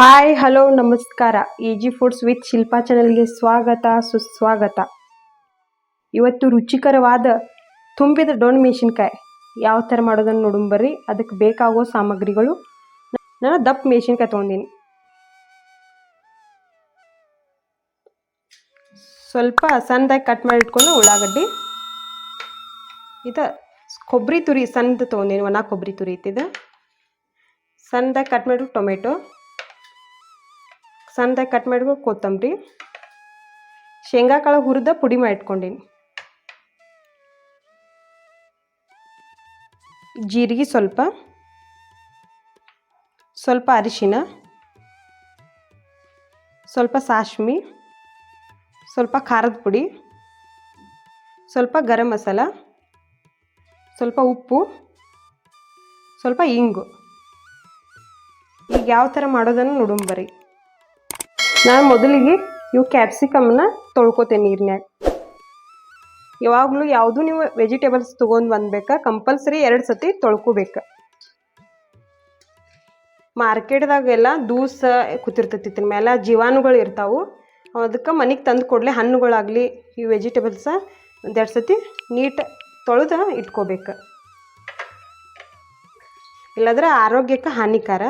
Hi hello ನಮಸ್ಕಾರ. Easy foods with Shilpa ಚಾನಲ್ಗೆ ಸ್ವಾಗತ, ಸುಸ್ವಾಗತ. ಇವತ್ತು ರುಚಿಕರವಾದ ತುಂಬಿದ ಡೊಣ್ ಮೆಣಸಿನ್ಕಾಯಿ ಯಾವ ಥರ ಮಾಡೋದನ್ನು ನೋಡು ಬರ್ರಿ. ಅದಕ್ಕೆ ಬೇಕಾಗೋ ಸಾಮಗ್ರಿಗಳು. ನಾನು ದಪ್ಪ ಮೆಣಸಿನ್ಕಾಯಿ ತೊಗೊಂಡೀನಿ. ಸ್ವಲ್ಪ ಸಣ್ಣದಾಗಿ ಕಟ್ ಮಾಡಿ ಇಟ್ಕೊಂಡು ಉಳ್ಳಾಗಡ್ಡಿ, ಇದು ಕೊಬ್ಬರಿ ತುರಿ ಸಣ್ಣದು ತೊಗೊಂಡೀನಿ, ಒಣ ಕೊಬ್ಬರಿ ತುರಿ ಇತ್ತಿದ್ದು ಸಣ್ಣದಾಗಿ ಕಟ್ ಮಾಡಿಟ್ಟು ಟೊಮೆಟೊ. ಸಣ್ಣದಾಗಿ ಕಟ್ ಮಾಡಿಕೊಂಡು ಕೊತ್ತಂಬರಿ ಶೇಂಗಾ ಕಾಳು ಹುರಿದ ಪುಡಿ ಮಾಡಿ ಇಟ್ಕೊಂಡೀನಿ ಜೀರಿಗೆ ಸ್ವಲ್ಪ ಸ್ವಲ್ಪ ಅರಿಶಿನ, ಸ್ವಲ್ಪ ಸಾಶ್ಮಿ ಸ್ವಲ್ಪ ಖಾರದ ಪುಡಿ, ಸ್ವಲ್ಪ ಗರಂ ಮಸಾಲ, ಸ್ವಲ್ಪ ಉಪ್ಪು, ಸ್ವಲ್ಪ ಇಂಗು. ಈಗ ಯಾವ ಥರ ಮಾಡೋದನ್ನು ನೋಡೋಣ ನಾನು ಮೊದಲಿಗೆ ಇವು ಕ್ಯಾಪ್ಸಿಕಮ್ನ ತೊಳ್ಕೊತೇನೆ ನೀರಿನ್ಯಾಗ. ಯಾವಾಗಲೂ ಯಾವುದು ನೀವು ವೆಜಿಟೇಬಲ್ಸ್ ತೊಗೊಂಡು ಬಂದ್ಬೇಕಾ ಕಂಪಲ್ಸರಿ ಎರಡು ಸತಿ ತೊಳ್ಕೊಬೇಕು. ಮಾರ್ಕೆಟ್ದಾಗೆಲ್ಲ ದೂಸ ಕೂತಿರ್ತೈತಿ ಇದ್ರ ಮೇಲೆ ಜೀವಾಣುಗಳು ಇರ್ತಾವೆ. ಅದಕ್ಕೆ ಮನೆಗೆ ತಂದು ಕೊಡಲೆ ಹಣ್ಣುಗಳಾಗಲಿ, ಈ ವೆಜಿಟೇಬಲ್ಸ ಒಂದೆರಡು ಸತಿ ನೀಟ್ ತೊಳೆದು ಇಟ್ಕೋಬೇಕು. ಇಲ್ಲಾಂದ್ರೆ ಆರೋಗ್ಯಕ್ಕೆ ಹಾನಿಕಾರ.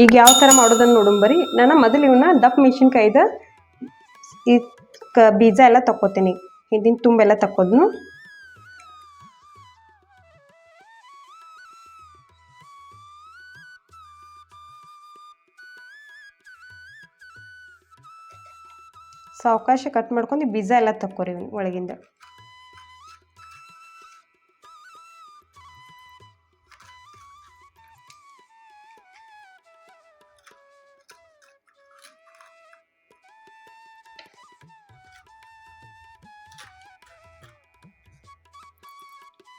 ಈಗ ಯಾವ ಥರ ಮಾಡೋದನ್ನು ನೋಡೋಣ ಬರಿ ನಾನು ಮೊದಲು ಇವನ್ನ ದಪ್ಪ ಮೆಣಸಿನ್ಕಾಯ್ದ ಈ ಕ ಬೀಜ ಎಲ್ಲ ತಕ್ಕೋತೀನಿ. ಹಿಂದಿನ ತುಂಬೆಲ್ಲ ತಕ್ಕೋದ್ನು. ಸಾವಕಾಶ ಕಟ್ ಮಾಡ್ಕೊಂಡು ಬೀಜ ಎಲ್ಲ ತಕ್ಕೋರಿ ಒಳಗಿಂದ.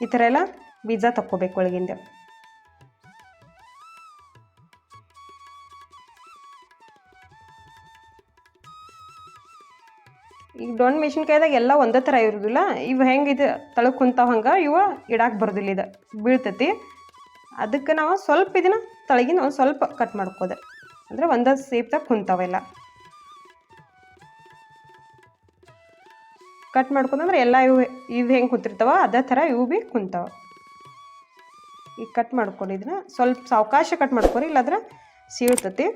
ಈ ಥರ ಎಲ್ಲ ಬೀಜ ತಕ್ಕೋಬೇಕು ಒಳಗಿಂದ. ಈಗ ಡೊಣ್ಣ ಮೆಣಸಿನ್ಕಾಯ್ದಾಗ ಎಲ್ಲ ಒಂದೇ ಥರ ಇರೋದಿಲ್ಲ. ಇವು ಹೆಂಗೆ ಇದು ತಳಕ್ಕೆ ಕುಂತಾವ ಹಂಗೆ ಇವು ಇಡಾಕೆ ಬರೋದಿಲ್ಲ ಇದು. ಬೀಳ್ತೈತಿ. ಅದಕ್ಕೆ ನಾವು ಸ್ವಲ್ಪ ಇದನ್ನ ತಳಗಿನ ಒಂದು ಸ್ವಲ್ಪ ಕಟ್ ಮಾಡ್ಕೋದೆ. ಅಂದರೆ ಒಂದೇ ಸೇಪ್ದಾಗ ಕುಂತಾವೆಲ್ಲ ಕಟ್ ಮಾಡ್ಕೊಂಡಂದ್ರೆ ಎಲ್ಲ ಇವು ಇವು ಹೆಂಗೆ ಕುಂತಿರ್ತಾವ? ಅದೇ ಥರ ಇವು ಭೀ ಕುಂತಾವ. ಈಗ ಕಟ್ ಮಾಡ್ಕೊಂಡು ಇದನ್ನ ಸ್ವಲ್ಪ ಸಾವಕಾಶ ಕಟ್ ಮಾಡ್ಕೊರಿ, ಇಲ್ಲಾಂದ್ರೆ ಸೀಳ್ತತಿ.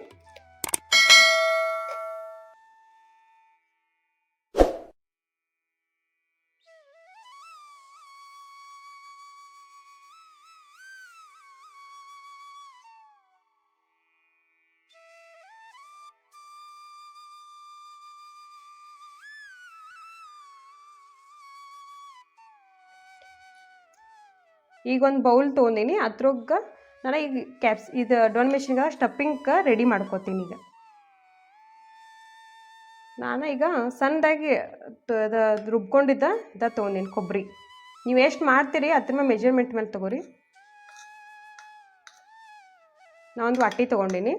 ಈಗ ಒಂದು ಬೌಲ್ ತೊಗೊಂಡೀನಿ. ಅದ್ರೊಗ್ಗ ನಾನು ಈಗ ಕ್ಯಾಪ್ಸ್ ಇದು ಡೋನ್ ಮೆಷಿನ್ಗೆ ಸ್ಟಫಿಂಗ್ ರೆಡಿ ಮಾಡ್ಕೋತೀನಿ ಈಗ. ನಾನು ಈಗ ಸಣ್ಣದಾಗಿ ರುಬ್ಕೊಂಡಿದ್ದ, ಇದ ತೊಗೊಂಡೀನಿ ಕೊಬ್ಬರಿ ನೀವು ಎಷ್ಟು ಮಾಡ್ತೀರಿ ಅದ್ರ ಮೇಲೆ ಮೆಜರ್ಮೆಂಟ್ ಮೇಲೆ ತೊಗೋರಿ. ನಾವೊಂದು ವಾಟಿ ತೊಗೊಂಡೀನಿ.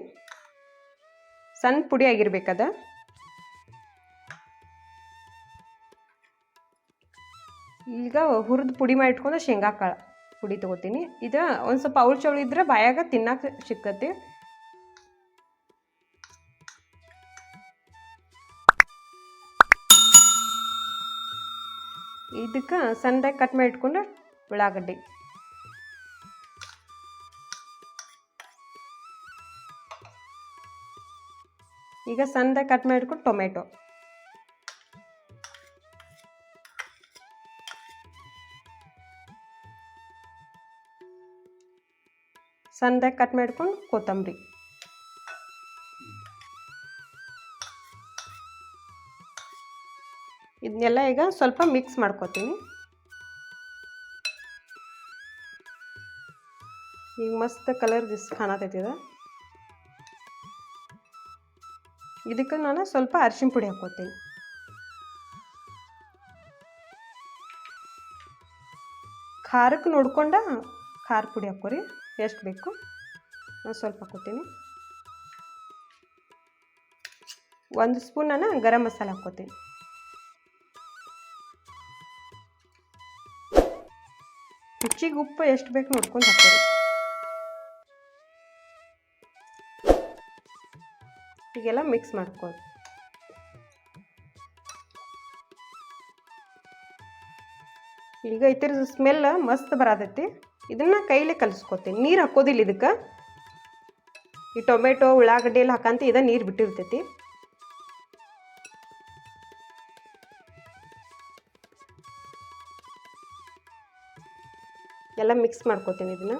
ಸಣ್ಣ ಪುಡಿ ಆಗಿರ್ಬೇಕದ ಈಗ ಹುರಿದು ಪುಡಿ ಮಾಡಿ ಇಟ್ಕೊಂಡು ಶೇಂಗಾ ಕಾಳು. ಪುಡಿ ತೊಗೋತೀನಿ. ಇದು ಒಂದು ಸ್ವಲ್ಪ ಅವಳು ಚವಳು ಇದ್ರೆ ಬಾಯಾಗ ತಿನ್ನಕ್ಕೆ ಸಿಕ್ಕತಿ ಇದಕ್ಕೆ ಸಣ್ಣದಾಗಿ ಕಟ್ ಮಾಡಿ ಇಟ್ಕೊಂಡು ಉಳ್ಳಾಗಡ್ಡಿ. ಈಗ ಸಣ್ಣದಾಗಿ ಕಟ್ ಮಾಡಿ ಇಟ್ಕೊಂಡು ಟೊಮೆಟೊ. ಸಣ್ಣದಾಗಿ ಕಟ್ ಮಾಡ್ಕೊಂಡು ಕೊತ್ತಂಬರಿ. ಇದನ್ನೆಲ್ಲ ಈಗ ಸ್ವಲ್ಪ ಮಿಕ್ಸ್ ಮಾಡ್ಕೊತೀನಿ. ಈಗ ಮಸ್ತ್ ಕಲರ್ ದಿಸ್ ಕಾಣತೈತಿದ. ಇದಕ್ಕೆ ನಾನು ಸ್ವಲ್ಪ ಅರಿಶಿನ ಪುಡಿ ಹಾಕೋತೀನಿ ಖಾರಕ್ಕೆ ನೋಡ್ಕೊಂಡ ಖಾರ ಪುಡಿ ಹಾಕ್ಕೊರಿ. ಎಷ್ಟು ಬೇಕು ನಾನು ಸ್ವಲ್ಪ ಹಾಕ್ಕೊತೀನಿ. ಒಂದು ಸ್ಪೂನನ್ನು ಗರಂ ಮಸಾಲ ಹಾಕ್ಕೋತೀನಿ. ಹೆಚ್ಚಿಗೆ ಉಪ್ಪು ಎಷ್ಟು ಬೇಕು ನೋಡ್ಕೊಂಡು ಹಾಕ್ತೀನಿ ಹೀಗೆಲ್ಲ ಮಿಕ್ಸ್ ಮಾಡ್ಕೋದು ಈಗ ಇತರ ಸ್ಮೆಲ್ ಮಸ್ತ್ ಬರತೈತಿ. ಇದನ್ನ ಕೈಲೇ ಕಲಿಸ್ಕೊತೀನಿ. ನೀರು ಹಾಕೋದಿಲ್ಲ ಇದಕ್ಕೆ. ಈ ಟೊಮೆಟೊ, ಉಳ್ಳಾಗಡ್ಡೆ ಎಲ್ಲ ಹಾಕಂತ ಇದ ನೀರು ಬಿಟ್ಟಿರ್ತೈತಿ. ಎಲ್ಲ ಮಿಕ್ಸ್ ಮಾಡ್ಕೋತೀನಿ ಇದನ್ನ.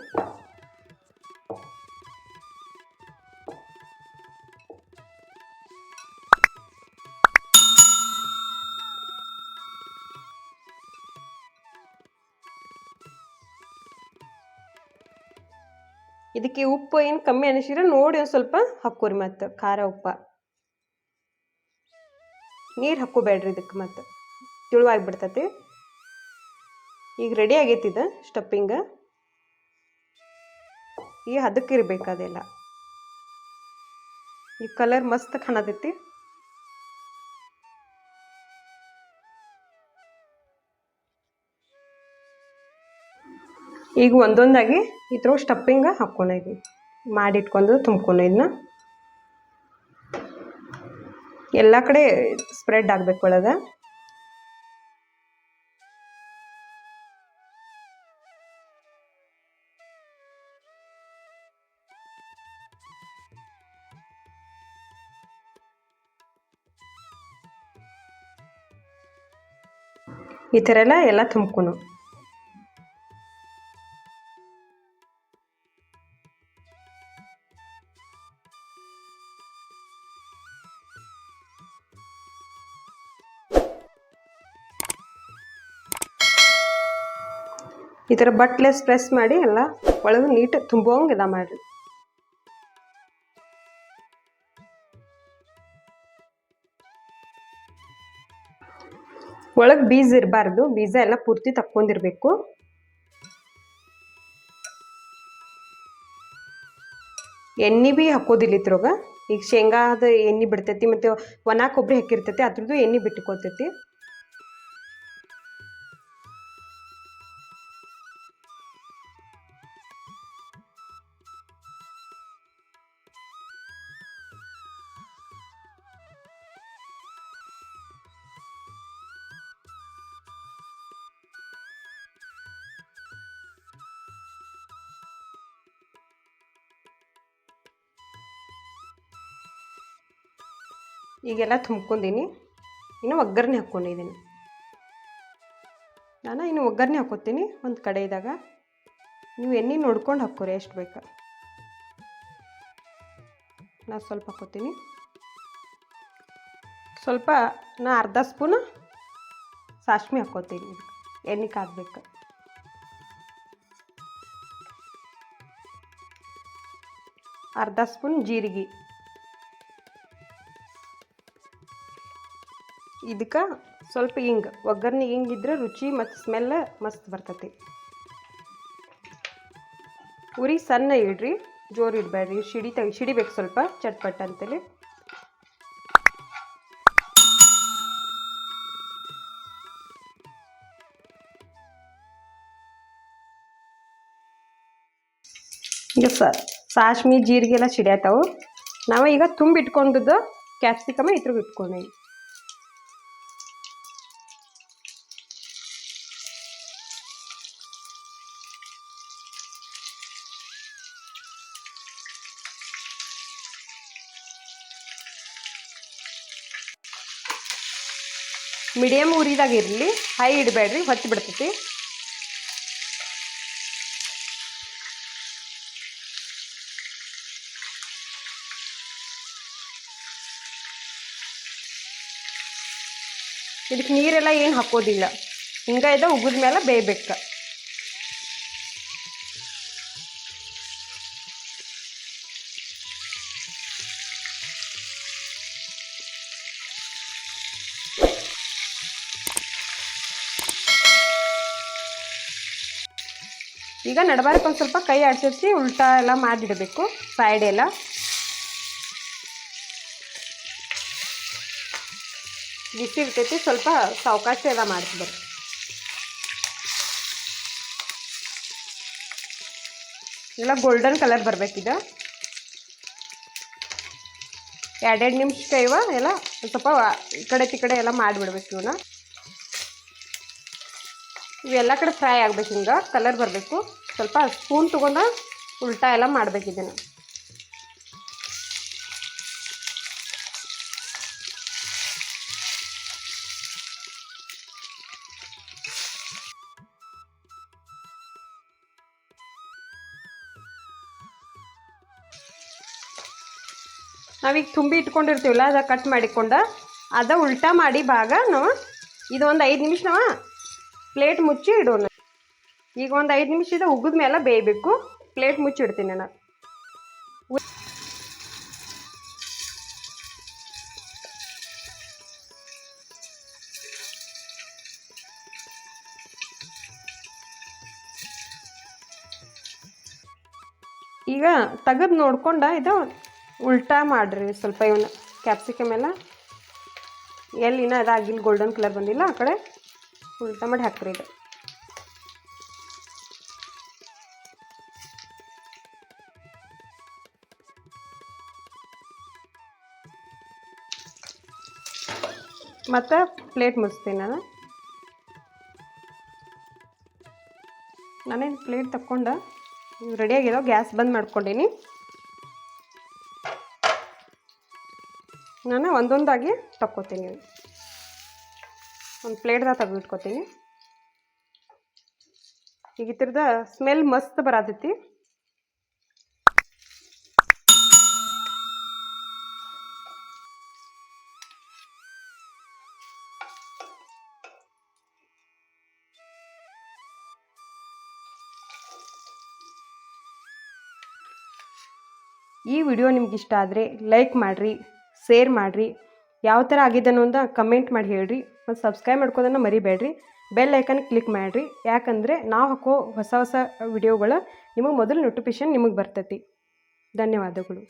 ಉಪ್ಪು ಏನು ಕಮ್ಮಿ ಅನಿಸಿದ್ರೆ ನೋಡಿ ಒಂದು ಸ್ವಲ್ಪ ಹಾಕೋರಿ ಮತ್ತು, ಖಾರ ಉಪ್ಪ. ನೀರು ಹಾಕೋಬೇಡ್ರಿ ಇದಕ್ಕೆ ಮತ್ತು. ತಿಳುವಾಗಿಬಿಡ್ತತಿ. ಈಗ ರೆಡಿ ಆಗೈತಿ ಇದು ಸ್ಟಪ್ಪಿಂಗ್ ಈ ಹದಕ್ಕೆ ಇರ್ಬೇಕು ಅದೆಲ್ಲ. ಈ ಕಲರ್ ಮಸ್ತ್ ಕಾಣತೈತಿ. ಈಗ ಒಂದೊಂದಾಗಿ ಇದ್ರ ಸ್ಟಪ್ಪಿಂಗ ಹಾಕ್ಕೊಂಡಿದ್ವಿ ಮಾಡಿಟ್ಕೊಂಡು ತುಂಬ್ಕೊಂಡು ಇದನ್ನ. ಎಲ್ಲ ಕಡೆ ಸ್ಪ್ರೆಡ್ ಆಗಬೇಕು ಒಳಗೆ. ಈ ಥರ ಎಲ್ಲ ಎಲ್ಲ ತುಂಬ್ಕೊನು. ಥರ ಬಟ್ಲೆಸ್ ಪ್ರೆಸ್ ಮಾಡಿ ಎಲ್ಲ ಒಳಗೆ ನೀಟ್ ತುಂಬೋಂಗೆ ಇದ ಮಾಡಿರಿ. ಒಳಗೆ ಬೀಜ ಇರಬಾರ್ದು, ಬೀಜ ಎಲ್ಲ ಪೂರ್ತಿ ತಕ್ಕೊಂಡಿರಬೇಕು. ಎಣ್ಣೆ ಬಿ ಹಾಕೋದಿಲ್ಲ ಇದ್ರೊಗ ಈಗ ಶೇಂಗಾದ ಎಣ್ಣೆ ಬಿಡ್ತೈತಿ, ಮತ್ತು ಒಣ ಕೊಬ್ಬರಿ ಹಾಕಿರ್ತೈತಿ, ಅದ್ರದ್ದು ಎಣ್ಣೆ ಬಿಟ್ಕೋತೈತಿ. ಈಗೆಲ್ಲ ತುಂಬ್ಕೊಂಡಿನಿ. ಇನ್ನು ಒಗ್ಗರಣೆ ಹಾಕ್ಕೊಂಡಿದ್ದೀನಿ ನಾನು ಇನ್ನು ಒಗ್ಗರಣೆ ಹಾಕ್ಕೊತೀನಿ ಒಂದು ಕಡೆ ಇದ್ದಾಗ. ನೀವು ಎಣ್ಣೆ ನೋಡ್ಕೊಂಡು ಹಾಕ್ಕೊರಿ ಎಷ್ಟು ಬೇಕು. ನಾನು ಸ್ವಲ್ಪ ಹಾಕ್ಕೊತೀನಿ. ಸ್ವಲ್ಪ ನಾ ಅರ್ಧ ಸ್ಪೂನ್ ಸಾಸ್ಮಿ ಹಾಕ್ಕೊತೀನಿ. ಎಣ್ಣೆ ಕಾದ್ಬೇಕು ಅರ್ಧ ಸ್ಪೂನ್ ಜೀರಿಗೆ. ಇದಕ್ಕೆ ಸ್ವಲ್ಪ ಹಿಂಗೆ, ಒಗ್ಗರಣೆ ಹಿಂಗಿದ್ರೆ ರುಚಿ ಮತ್ತು ಸ್ಮೆಲ್ ಮಸ್ತ್ ಬರ್ತೈತಿ. ಉರಿ ಸಣ್ಣ ಇಡ್ರಿ, ಜೋರು ಇಡಬೇಡ್ರಿ ಸಿಡಿ ತೆಗಿ ಸಿಡಿಬೇಕು ಸ್ವಲ್ಪ, ಚಟ್ಪಟ್ ಅಂತೇಳಿ. ಈಗ ಸಾಸ್ಮಿ ಜೀರಿಗೆ ಎಲ್ಲ ಸಿಡಿಯತ್ತಾವು ನಾವು ಈಗ ತುಂಬಿಟ್ಕೊಂಡದ್ದು ಕ್ಯಾಪ್ಸಿಕಮ ಇದ್ರಾಗ ಇಟ್ಕೊಂಡೀವಿ. ಮೀಡಿಯಮ್ ಉರಿದಾಗ ಇರಲಿ, ಹೈ ಇಡಬೇಡ್ರಿ, ಹೊತ್ತಿ ಬಿಡ್ತೈತಿ. ಇದಕ್ಕೆ ನೀರೆಲ್ಲ ಏನು ಹಾಕೋದಿಲ್ಲ. ಹಿಂಗೆ ಇದ ಉಗಿದ ಮೇಲೆ ಬೇಯ್ಬೇಕು. ಈಗ ನಡಬಾರಕ್ಕೆ ಒಂದು ಸ್ವಲ್ಪ ಕೈ ಆಡಿಸಿ ಉಲ್ಟಾ ಎಲ್ಲ ಮಾಡಿಡಬೇಕು ಸೈಡ್ ಎಲ್ಲ. ಬಿಸಿ ಇರ್ತೈತಿ ಸ್ವಲ್ಪ ಸಾವಕಾಶ ಎಲ್ಲ ಮಾಡಿಸ್ಬಾರ್ದು ಎಲ್ಲ ಗೋಲ್ಡನ್ ಕಲರ್ ಬರಬೇಕಿದೆ ಎರಡೆರಡು ನಿಮಿಷ ಇವ, ಎಲ್ಲ ಸ್ವಲ್ಪ ಈ ಕಡೆ ಈ ಕಡೆ ಎಲ್ಲ ಮಾಡಿಬಿಡ್ಬೇಕು ಇವನ್ನ ಇವೆಲ್ಲ ಕಡೆ ಫ್ರೈ ಆಗಬೇಕು ಹಿಂಗೆ ಕಲರ್ ಬರಬೇಕು. ಸ್ವಲ್ಪ ಸ್ಪೂನ್ ತೊಗೊಂಡು ಉಲ್ಟಾ ಎಲ್ಲ ಮಾಡ್ಬೇಕು ಇದನ್ನು. ನಾವೀಗ ತುಂಬಿ ಇಟ್ಕೊಂಡಿರ್ತೀವಲ್ಲ, ಅದ ಕಟ್ ಮಾಡಿಕೊಂಡು ಅದ ಉಲ್ಟಾ ಮಾಡಿ ಭಾಗ ನಾವು ಇದು ಒಂದು ಐದು ನಿಮಿಷ ನಾವು ಪ್ಲೇಟ್ ಮುಚ್ಚಿ ಇಡೋಣ. ಈಗ ಒಂದು ಐದು ನಿಮಿಷ ಇದೆ ಉಗಿದ ಮೇಲೆ ಬೇಯಬೇಕು. ಪ್ಲೇಟ್ ಮುಚ್ಚಿ ಇಡ್ತೀನಿ ನಾನು. ಈಗ ತೆಗೆದು ನೋಡ್ಕೊಂಡ ಇದು ಉಲ್ಟಾ ಮಾಡಿರಿ ಸ್ವಲ್ಪ ಇವನ್ನ ಕ್ಯಾಪ್ಸಿಕಮ್ ಎಲ್ಲ. ಎಲ್ಲಿ ಇನ್ನೂ ಅದಾಗಿಲ್ಲ ಗೋಲ್ಡನ್ ಕಲರ್ ಬಂದಿಲ್ಲ ಆ ಕಡೆ. ಉಲ್ಟಾ ಮಾಡಿ ಹಾಕ್ರಿ ಇದು. ಮತ್ತು ಪ್ಲೇಟ್ ಮುಚ್ತೀನಿ ನಾನು. ನಾನೇನು ಪ್ಲೇಟ್ ತಕ್ಕೊಂಡು? ರೆಡಿಯಾಗಿರೋ ಗ್ಯಾಸ್ ಬಂದ್ ಮಾಡ್ಕೊಂಡೀನಿ. ನಾನು ಒಂದೊಂದಾಗಿ ತಕ್ಕೋತೀನಿ. ಒಂದು ಪ್ಲೇಟ್ದಾಗ ತೆಗೆದಿಟ್ಕೋತೀನಿ. ಈಗ ಇದ್ರದ ಸ್ಮೆಲ್ ಮಸ್ತ್ ಬರತೈತಿ. ಈ ವಿಡಿಯೋ ನಿಮ್ಗೆ ಇಷ್ಟ ಆದರೆ ಲೈಕ್ ಮಾಡಿರಿ, ಶೇರ್ ಮಾಡಿರಿ. ಯಾವ ಥರ ಆಗಿದೆ ಅಂತ ಕಮೆಂಟ್ ಮಾಡಿ ಹೇಳ್ರಿ. ಮತ್ತು ಸಬ್ಸ್ಕ್ರೈಬ್ ಮಾಡ್ಕೋದನ್ನು ಮರಿಬೇಡ್ರಿ. ಬೆಲ್ ಐಕನ್ ಕ್ಲಿಕ್ ಮಾಡಿರಿ. ಯಾಕಂದರೆ ನಾವು ಹಾಕೋ ಹೊಸ ಹೊಸ ವಿಡಿಯೋಗಳ ನಿಮಗೆ ಮೊದಲು ನೋಟಿಫಿಕೇಶನ್ ನಿಮಗೆ ಬರ್ತೈತಿ. ಧನ್ಯವಾದಗಳು.